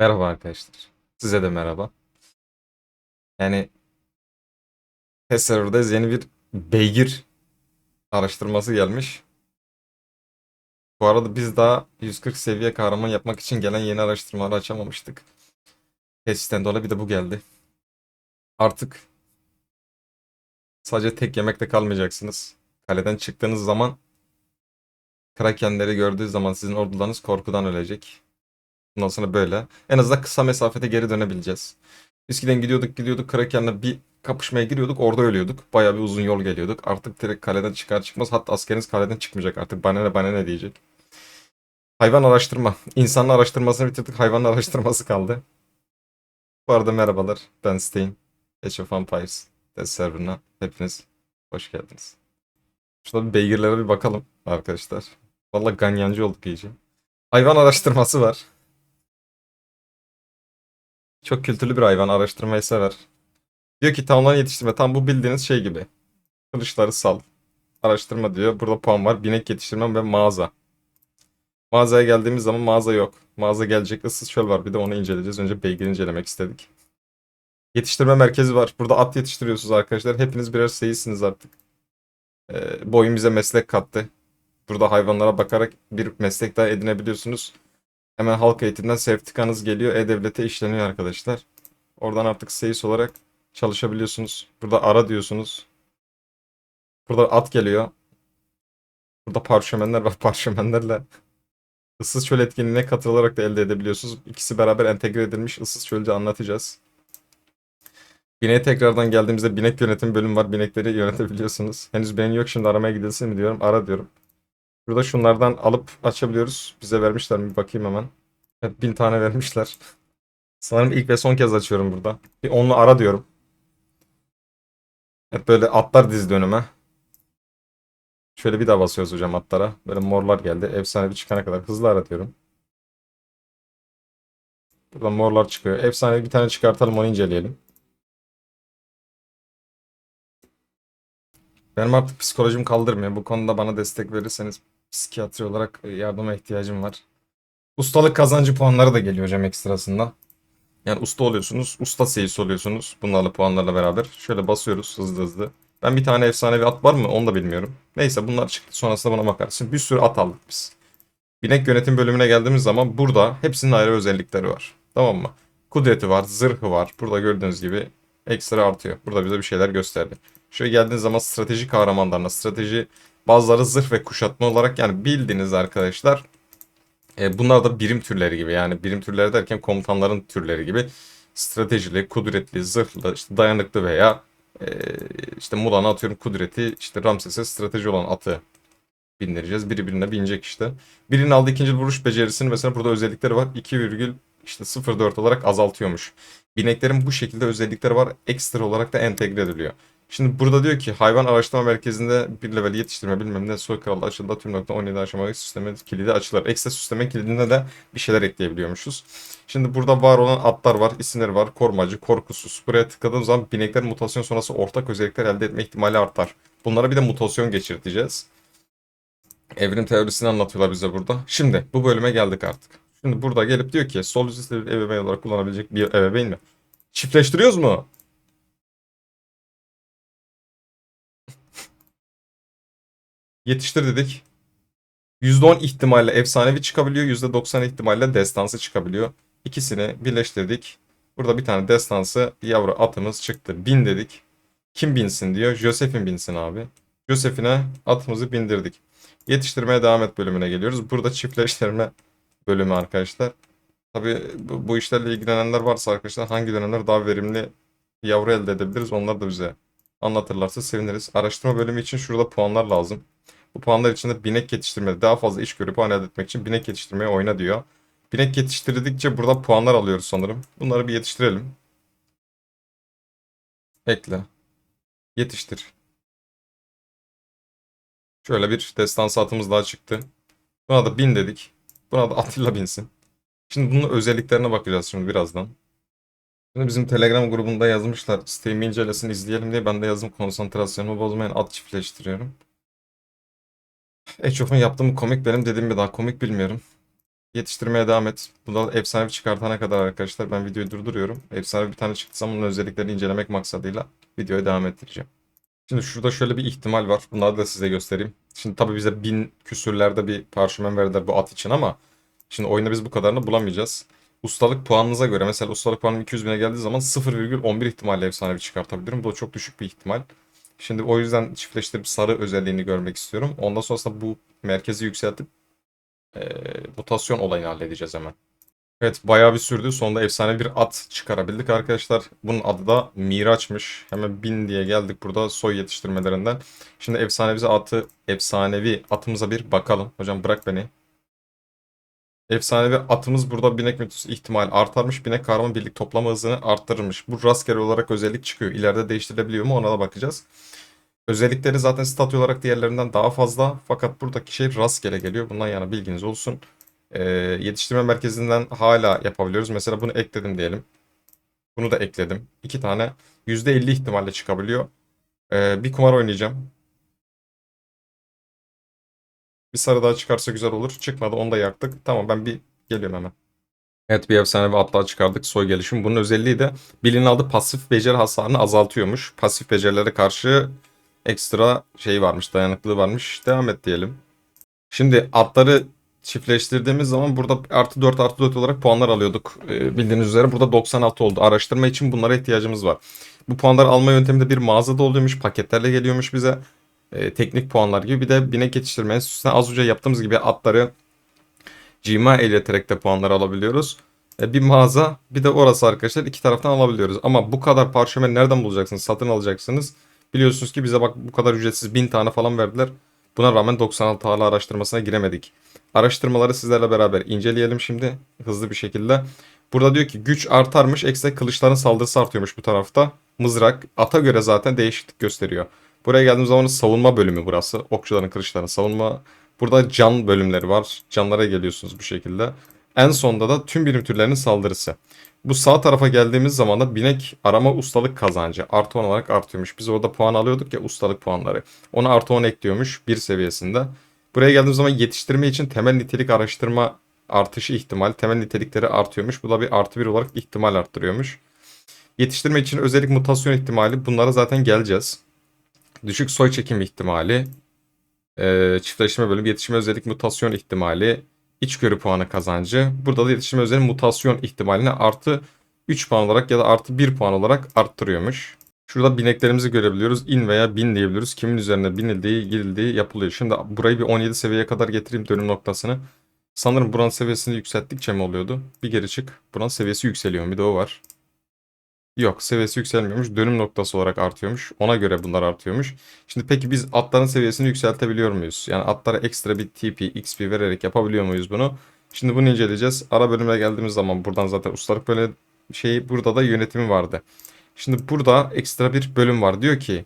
Merhaba arkadaşlar. Size de merhaba. Yani test server'dayız. Yeni bir beygir araştırması gelmiş. Bu arada biz daha 140 seviye kahraman yapmak için gelen yeni araştırmaları açamamıştık. Tesisten dolayı bir de bu geldi. Artık sadece tek yemekte kalmayacaksınız. Kaleden çıktığınız zaman Krakenleri gördüğü zaman sizin ordularınız korkudan ölecek. Bundan sonra böyle. En azından kısa mesafede geri dönebileceğiz. Eskiden gidiyorduk gidiyorduk Kraken'le bir kapışmaya giriyorduk orada ölüyorduk. Bayağı bir uzun yol geliyorduk. Artık direkt kaleden çıkar çıkmaz hatta askeriniz kaleden çıkmayacak artık bana ne bana ne diyecek. Hayvan araştırma. İnsanın araştırmasını bitirdik hayvan araştırması kaldı. Bu arada merhabalar ben Stein. Age of Empires test serverına hepiniz hoş geldiniz. Şurada bir beygirlere bir bakalım arkadaşlar. Vallahi ganyancı olduk iyice. Hayvan araştırması var. Çok kültürlü bir hayvan araştırmayı sever. Diyor ki tamamlan yetiştirme. Tam bu bildiğiniz şey gibi. Kılıçları sal. Araştırma diyor. Burada puan var. Binek yetiştirme ve mağaza. Mağazaya geldiğimiz zaman mağaza yok. Mağaza gelecek. Issız çöl var. Bir de onu inceleyeceğiz. Önce beygir incelemek istedik. Yetiştirme merkezi var. Burada at yetiştiriyorsunuz arkadaşlar. Hepiniz birer seyisiniz artık. Ee, bu oyun bize meslek kattı. Burada hayvanlara bakarak bir meslek daha edinebiliyorsunuz. Hemen halk eğitimden sertifikanız geliyor. E-Devlet'e işleniyor arkadaşlar. Oradan artık seyis olarak çalışabiliyorsunuz. Burada ara diyorsunuz. Burada at geliyor. Burada parşömenler var. Parşömenlerle ıssız çöl etkinliğine katılarak da elde edebiliyorsunuz. İkisi beraber entegre edilmiş ıssız çölde anlatacağız. Bineğe tekrardan geldiğimizde binek yönetim bölümü var. Binekleri yönetebiliyorsunuz. Henüz benim yok şimdi aramaya gidilsin mi diyorum. Ara diyorum. Burada şunlardan alıp açabiliyoruz. Bize vermişler mi? Bir bakayım hemen. Evet, bin tane vermişler. Sanırım ilk ve son kez açıyorum burada. Bir onlu ara diyorum. Hep böyle atlar dizdi önüme. Şöyle bir daha basıyoruz hocam atlara. Böyle morlar geldi. Efsanevi çıkana kadar hızlı ara diyorum. Burada morlar çıkıyor. Efsanevi bir tane çıkartalım onu inceleyelim. Benim artık psikolojim kaldırmıyor. Bu konuda bana destek verirseniz psikiyatri olarak yardıma ihtiyacım var. Ustalık kazancı puanları da geliyor hocam ekstrasında. Yani usta oluyorsunuz, usta seyisi oluyorsunuz bunlarla puanlarla beraber. Şöyle basıyoruz hızlı hızlı. Ben bir tane efsanevi at var mı onu da bilmiyorum. Neyse bunlar çıktı sonrasında buna bakarsın. Bir sürü at aldık biz. Binek yönetim bölümüne geldiğimiz zaman burada hepsinin ayrı özellikleri var. Tamam mı? Kudreti var, zırhı var. Burada gördüğünüz gibi ekstra artıyor. Burada bize bir şeyler gösterdi. Şöyle geldiğiniz zaman strateji kahramanlarına, strateji bazıları zırh ve kuşatma olarak yani bildiğiniz arkadaşlar e, bunlar da birim türleri gibi yani birim türleri derken komutanların türleri gibi stratejili, kudretli, zırhlı, işte dayanıklı veya e, işte Mulan'a atıyorum kudreti, işte Ramses'e strateji olan atı bindireceğiz. Biri birine binecek işte. Birinin aldığı ikinci vuruş becerisini mesela burada özellikleri var. 2, işte 0.4 olarak azaltıyormuş. Bineklerin bu şekilde özellikleri var. Ekstra olarak da entegre ediliyor. Şimdi burada diyor ki hayvan araştırma merkezinde bir level yetiştirme bilmem ne soy kralı açıldı tüm nokta 17 aşamalı süsleme kilidi açılır. Ekstra süsleme kilidinde de bir şeyler ekleyebiliyormuşuz. Şimdi burada var olan atlar var, isimleri var. Korumacı, korkusuz. Buraya tıkladığım zaman binekler mutasyon sonrası ortak özellikler elde etme ihtimali artar. Bunlara bir de mutasyon geçirteceğiz. Evrim teorisini anlatıyorlar bize burada. Şimdi bu bölüme geldik artık. Şimdi burada gelip diyor ki sol üst ebeveyn olarak kullanabilecek bir ebeveyn mi? Çiftleştiriyoruz mu? Yetiştir dedik. %10 ihtimalle efsanevi çıkabiliyor. %90 ihtimalle destansı çıkabiliyor. İkisini birleştirdik. Burada bir tane destansı yavru atımız çıktı. Bin dedik. Kim binsin diyor. Joseph'in binsin abi. Joseph'ine atımızı bindirdik. Yetiştirmeye devam et bölümüne geliyoruz. Burada çiftleştirme bölümü arkadaşlar. Tabi bu, bu işlerle ilgilenenler varsa arkadaşlar hangi dönemler daha verimli yavru elde edebiliriz onlar da bize anlatırlarsa seviniriz. Araştırma bölümü için şurada puanlar lazım. Bu puanlar içinde binek yetiştirmede daha fazla iş görüp puan elde etmek için binek yetiştirmeye oyna diyor. Binek yetiştirdikçe burada puanlar alıyoruz sanırım. Bunları bir yetiştirelim. Ekle. Yetiştir. Şöyle bir destansı atımız daha çıktı. Buna da bin dedik. Buna da Atilla binsin. Şimdi bunun özelliklerine bakacağız şimdi birazdan. Şimdi bizim Telegram grubunda yazmışlar. Steam incelesin izleyelim diye ben de yazdım konsantrasyonumu bozmayın at çiftleştiriyorum. Eçof'un yaptığım komik benim dediğim bir daha komik bilmiyorum. Yetiştirmeye devam et. Bu da efsanevi çıkartana kadar arkadaşlar ben videoyu durduruyorum. Efsanevi bir tane çıktı onun özelliklerini incelemek maksadıyla videoya devam ettireceğim. Şimdi şurada şöyle bir ihtimal var. Bunları da size göstereyim. Şimdi tabii bize bin küsürlerde bir parşömen verdiler bu at için ama şimdi oyunda biz bu kadarını bulamayacağız. Ustalık puanınıza göre mesela ustalık puanım 200 bine geldiği zaman 0,11 ihtimalle efsanevi çıkartabilirim. Bu da çok düşük bir ihtimal. Şimdi o yüzden çiftleştirip sarı özelliğini görmek istiyorum. Ondan sonrasında bu merkezi yükseltip eee, mutasyon olayını halledeceğiz hemen. Evet bayağı bir sürdü. Sonunda efsane bir at çıkarabildik arkadaşlar. Bunun adı da Miraç'mış. Hemen bin diye geldik burada soy yetiştirmelerinden. Şimdi efsanevi atı, efsanevi atımıza bir bakalım. Hocam bırak beni. Efsanevi atımız burada binek mütüs ihtimal artarmış. Binek kahraman birlik toplama hızını arttırırmış. Bu rastgele olarak özellik çıkıyor. İleride değiştirilebiliyor mu ona da bakacağız. Özellikleri zaten statü olarak diğerlerinden daha fazla. Fakat buradaki şey rastgele geliyor. Bundan yana bilginiz olsun. Ee, yetiştirme merkezinden hala yapabiliyoruz. Mesela bunu ekledim diyelim. Bunu da ekledim. İki tane %50 ihtimalle çıkabiliyor. Ee, bir kumar oynayacağım. Bir sarı daha çıkarsa güzel olur. Çıkmadı onu da yaktık. Tamam ben bir geliyorum hemen. Evet bir efsane bir atlığa çıkardık soy gelişim. Bunun özelliği de bilinin adı pasif beceri hasarını azaltıyormuş. Pasif becerilere karşı ekstra şey varmış dayanıklılığı varmış. Devam et diyelim. Şimdi atları çiftleştirdiğimiz zaman burada artı 4 artı 4 olarak puanlar alıyorduk. Ee, bildiğiniz üzere burada 96 oldu. Araştırma için bunlara ihtiyacımız var. Bu puanları alma yöntemi de bir mağazada oluyormuş. Paketlerle geliyormuş bize. Ee, teknik puanlar gibi. Bir de binek yetiştirme enstitüsüne az önce yaptığımız gibi atları cima eğleterek de puanları alabiliyoruz. Ee, bir mağaza bir de orası arkadaşlar iki taraftan alabiliyoruz. Ama bu kadar parşömen nereden bulacaksınız? Satın alacaksınız. Biliyorsunuz ki bize bak bu kadar ücretsiz 1000 tane falan verdiler. Buna rağmen 96 hala araştırmasına giremedik. Araştırmaları sizlerle beraber inceleyelim şimdi hızlı bir şekilde. Burada diyor ki güç artarmış, ekstra kılıçların saldırısı artıyormuş bu tarafta. Mızrak ata göre zaten değişiklik gösteriyor. Buraya geldiğimiz zaman savunma bölümü burası. Okçuların, kılıçların savunma. Burada can bölümleri var. Canlara geliyorsunuz bu şekilde. En sonda da tüm birim türlerinin saldırısı. Bu sağ tarafa geldiğimiz zaman da binek arama ustalık kazancı artı 10 olarak artıyormuş. Biz orada puan alıyorduk ya ustalık puanları. Ona artı 10 ekliyormuş bir seviyesinde. Buraya geldiğimiz zaman yetiştirme için temel nitelik araştırma artışı ihtimal. Temel nitelikleri artıyormuş. Bu da bir artı bir olarak ihtimal arttırıyormuş. Yetiştirme için özellik mutasyon ihtimali. Bunlara zaten geleceğiz. Düşük soy çekim ihtimali. Ee, çiftleşme bölüm yetişme özellik mutasyon ihtimali. İçgörü puanı kazancı. Burada da yetişme özellik mutasyon ihtimalini artı 3 puan olarak ya da artı 1 puan olarak arttırıyormuş. Şurada bineklerimizi görebiliyoruz. İn veya bin diyebiliyoruz. Kimin üzerine binildiği, girildiği yapılıyor. Şimdi burayı bir 17 seviyeye kadar getireyim dönüm noktasını. Sanırım buranın seviyesini yükselttikçe mi oluyordu? Bir geri çık. Buranın seviyesi yükseliyor. Bir de o var. Yok seviyesi yükselmiyormuş. Dönüm noktası olarak artıyormuş. Ona göre bunlar artıyormuş. Şimdi peki biz atların seviyesini yükseltebiliyor muyuz? Yani atlara ekstra bir TP, XP vererek yapabiliyor muyuz bunu? Şimdi bunu inceleyeceğiz. Ara bölüme geldiğimiz zaman buradan zaten ustalık böyle şey burada da yönetimi vardı. Şimdi burada ekstra bir bölüm var. Diyor ki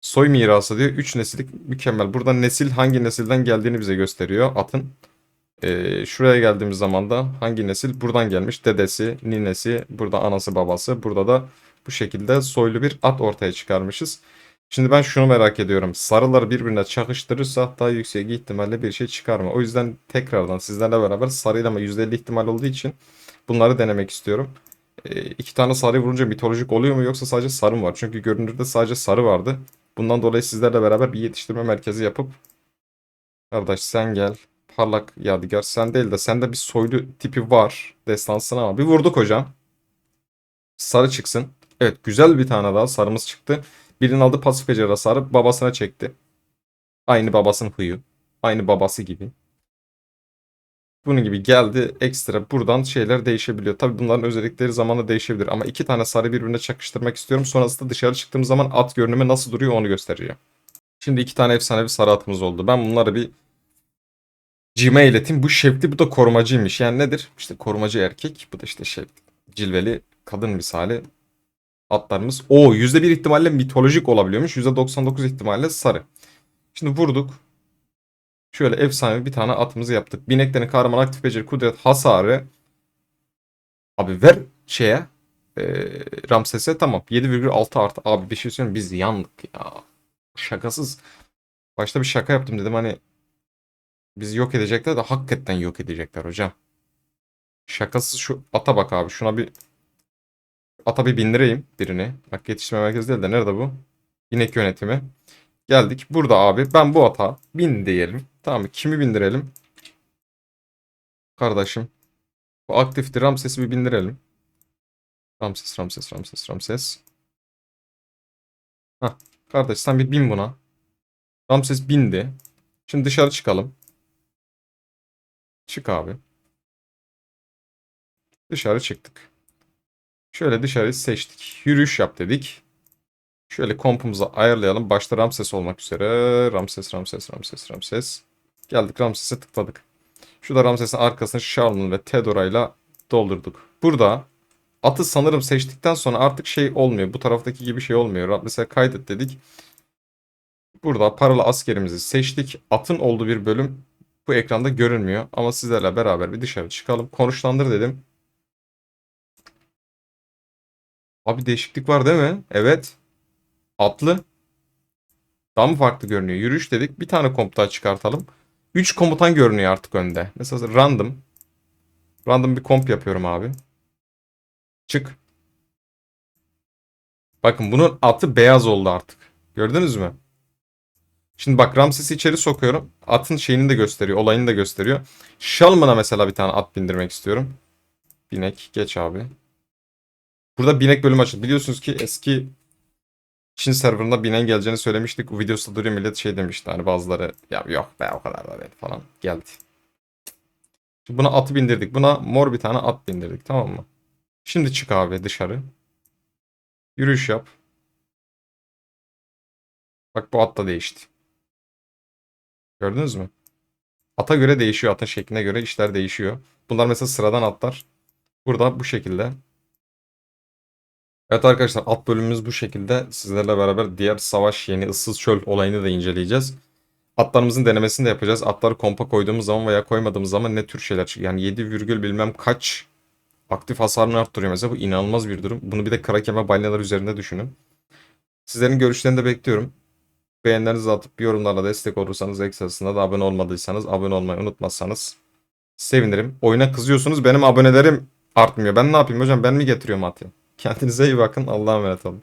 soy mirası diyor. 3 nesillik mükemmel. Burada nesil hangi nesilden geldiğini bize gösteriyor atın. Ee, şuraya geldiğimiz zaman da hangi nesil buradan gelmiş. Dedesi, ninesi, burada anası babası. Burada da bu şekilde soylu bir at ortaya çıkarmışız. Şimdi ben şunu merak ediyorum. Sarıları birbirine çakıştırırsa daha yüksek ihtimalle bir şey çıkar mı? O yüzden tekrardan sizlerle beraber sarıyla ama %50 ihtimal olduğu için bunları denemek istiyorum. E, iki tane sarı vurunca mitolojik oluyor mu yoksa sadece sarı mı var? Çünkü görünürde sadece sarı vardı. Bundan dolayı sizlerle beraber bir yetiştirme merkezi yapıp Kardeş sen gel. Parlak Yadigar sen değil de sende bir soylu tipi var. Destansına ama bir vurduk hocam. Sarı çıksın. Evet güzel bir tane daha sarımız çıktı. Birinin aldı pasif beceri hasarı babasına çekti. Aynı babasının huyu. Aynı babası gibi. Bunun gibi geldi ekstra buradan şeyler değişebiliyor. Tabi bunların özellikleri zamanla değişebilir ama iki tane sarı birbirine çakıştırmak istiyorum. Sonrasında dışarı çıktığım zaman at görünümü nasıl duruyor onu göstereceğim. Şimdi iki tane efsanevi sarı atımız oldu. Ben bunları bir cime ileteyim. Bu şevkli bu da korumacıymış. Yani nedir? İşte korumacı erkek. Bu da işte şevkli. Cilveli kadın misali atlarımız. O %1 ihtimalle mitolojik olabiliyormuş. %99 ihtimalle sarı. Şimdi vurduk. Şöyle efsane bir tane atımızı yaptık. Bineklerin kahraman aktif beceri kudret hasarı. Abi ver şeye. E, Ramses'e tamam. 7,6 artı. Abi bir şey söyleyeyim biz yandık ya. Şakasız. Başta bir şaka yaptım dedim hani bizi yok edecekler de hakikaten yok edecekler hocam. Şakasız şu ata bak abi. Şuna bir ata bir bindireyim birini. Bak yetiştirme merkezi değil de nerede bu? İnek yönetimi. Geldik. Burada abi ben bu ata bin diyelim. Tamam mı? Kimi bindirelim? Kardeşim. Bu aktifti. Ramses'i bir bindirelim. Ramses, Ramses, Ramses, Ramses. Hah. Kardeş sen bir bin buna. Ramses bindi. Şimdi dışarı çıkalım. Çık abi. Dışarı çıktık. Şöyle dışarıyı seçtik. Yürüyüş yap dedik. Şöyle kompumuzu ayarlayalım. Başta Ramses olmak üzere. Ramses, Ramses, Ramses, Ramses. Geldik Ramses'e tıkladık. Şurada Ramses'in arkasını Charlemagne ve Theodora'yla doldurduk. Burada atı sanırım seçtikten sonra artık şey olmuyor. Bu taraftaki gibi şey olmuyor. Mesela kaydet dedik. Burada paralı askerimizi seçtik. Atın olduğu bir bölüm bu ekranda görünmüyor. Ama sizlerle beraber bir dışarı çıkalım. Konuşlandır dedim. Abi değişiklik var değil mi? Evet. Atlı. Daha mı farklı görünüyor? Yürüyüş dedik. Bir tane komutan çıkartalım. 3 komutan görünüyor artık önde. Mesela random. Random bir komp yapıyorum abi. Çık. Bakın bunun atı beyaz oldu artık. Gördünüz mü? Şimdi bak Ramses'i içeri sokuyorum. Atın şeyini de gösteriyor. Olayını da gösteriyor. Shalman'a mesela bir tane at bindirmek istiyorum. Binek. Geç abi. Burada binek bölümü açıldı. Biliyorsunuz ki eski Çin serverında binen geleceğini söylemiştik. O videosu duruyor millet şey demişti. Hani bazıları ya yok be o kadar da değil falan. Geldi. Şimdi buna atı bindirdik. Buna mor bir tane at bindirdik. Tamam mı? Şimdi çık abi dışarı. Yürüyüş yap. Bak bu at da değişti. Gördünüz mü? Ata göre değişiyor. Atın şekline göre işler değişiyor. Bunlar mesela sıradan atlar. Burada bu şekilde. Evet arkadaşlar at bölümümüz bu şekilde. Sizlerle beraber diğer savaş yeni ıssız çöl olayını da inceleyeceğiz. Atlarımızın denemesini de yapacağız. Atları kompa koyduğumuz zaman veya koymadığımız zaman ne tür şeyler çıkıyor. Yani 7 virgül bilmem kaç aktif hasarını arttırıyor mesela. Bu inanılmaz bir durum. Bunu bir de ve balinalar üzerinde düşünün. Sizlerin görüşlerini de bekliyorum. Beğenilerinizi atıp yorumlarla destek olursanız eksasında da abone olmadıysanız abone olmayı unutmazsanız sevinirim. Oyuna kızıyorsunuz benim abonelerim artmıyor. Ben ne yapayım hocam ben mi getiriyorum atı? Kendinize iyi bakın Allah'a emanet olun.